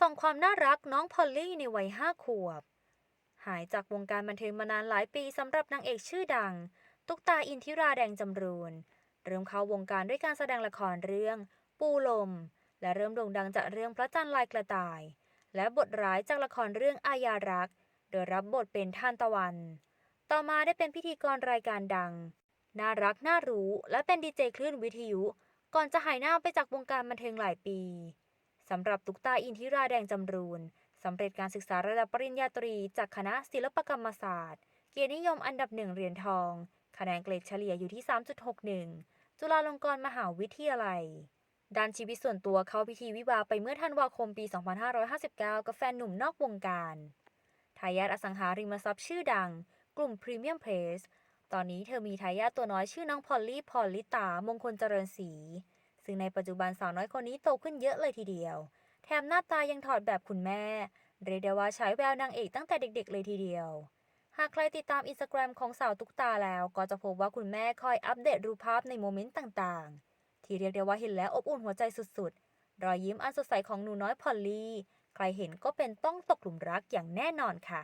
ส่องความน่ารักน้องพอลลี่ในวัยห้าขวบ หายจากวงการบันเทิงมานานหลายปีสำหรับนางเอกชื่อดัง ตุ๊กตาอินทิราแดงจำรูน เริ่มเข้าวงการด้วยการแสดงละครเรื่อง ปูลม และเริ่มโด่งดังจากเรื่องพระจันทร์ลายกระต่าย และบทร้ายจากละครเรื่องอาญารัก โดยรับบทเป็นท่านตะวัน ต่อมาได้เป็นพิธีกรรายการดัง น่ารักน่ารู้ และเป็นดีเจคลื่นวิทยุ ก่อนจะหายหน้าไปจากวงการบันเทิงหลายปี สำหรับตุ๊กตาอินทิราแดงจำรูนสำเร็จการศึกษาระดับปริญญาตรี จากคณะศิลปกรรมศาสตร์ เกียรตินิยมอันดับหนึ่งเหรียญทอง คะแนนเกรดเฉลี่ยอยู่ที่ 3.61 จุฬาลงกรณ์มหาวิทยาลัย ด้านชีวิตส่วนตัวเข้าพิธีวิวาไปเมื่อธันวาคมปี 2559 กับแฟนหนุ่มนอกวงการทายาทอสังหาริมทรัพย์ชื่อดัง กลุ่มพรีเมียมเพรสตอนนี้เธอมีทายาทตัวน้อยชื่อน้องพอลลี่ พอลลิตามงคลเจริญศรี ซึ่งในปัจจุบันสาวน้อยคนนี้โตขึ้นเยอะเลยทีเดียว แถมหน้าตายังถอดแบบคุณแม่ เรียกได้ว่าใช้แววนางเอกตั้งแต่เด็กๆ เลยทีเดียว หากใครติดตามอินสตาแกรมของสาวตุ๊กตาแล้ว ก็จะพบว่าคุณแม่คอยอัปเดตรูปภาพในโมเมนต์ต่างๆ ที่เรียกได้ว่าเห็นแล้วอบอุ่นหัวใจสุดๆ รอยยิ้มอันสดใสของหนูน้อยพอลลี่ ใครเห็นก็เป็นต้องตกหลุมรักอย่างแน่นอนค่ะ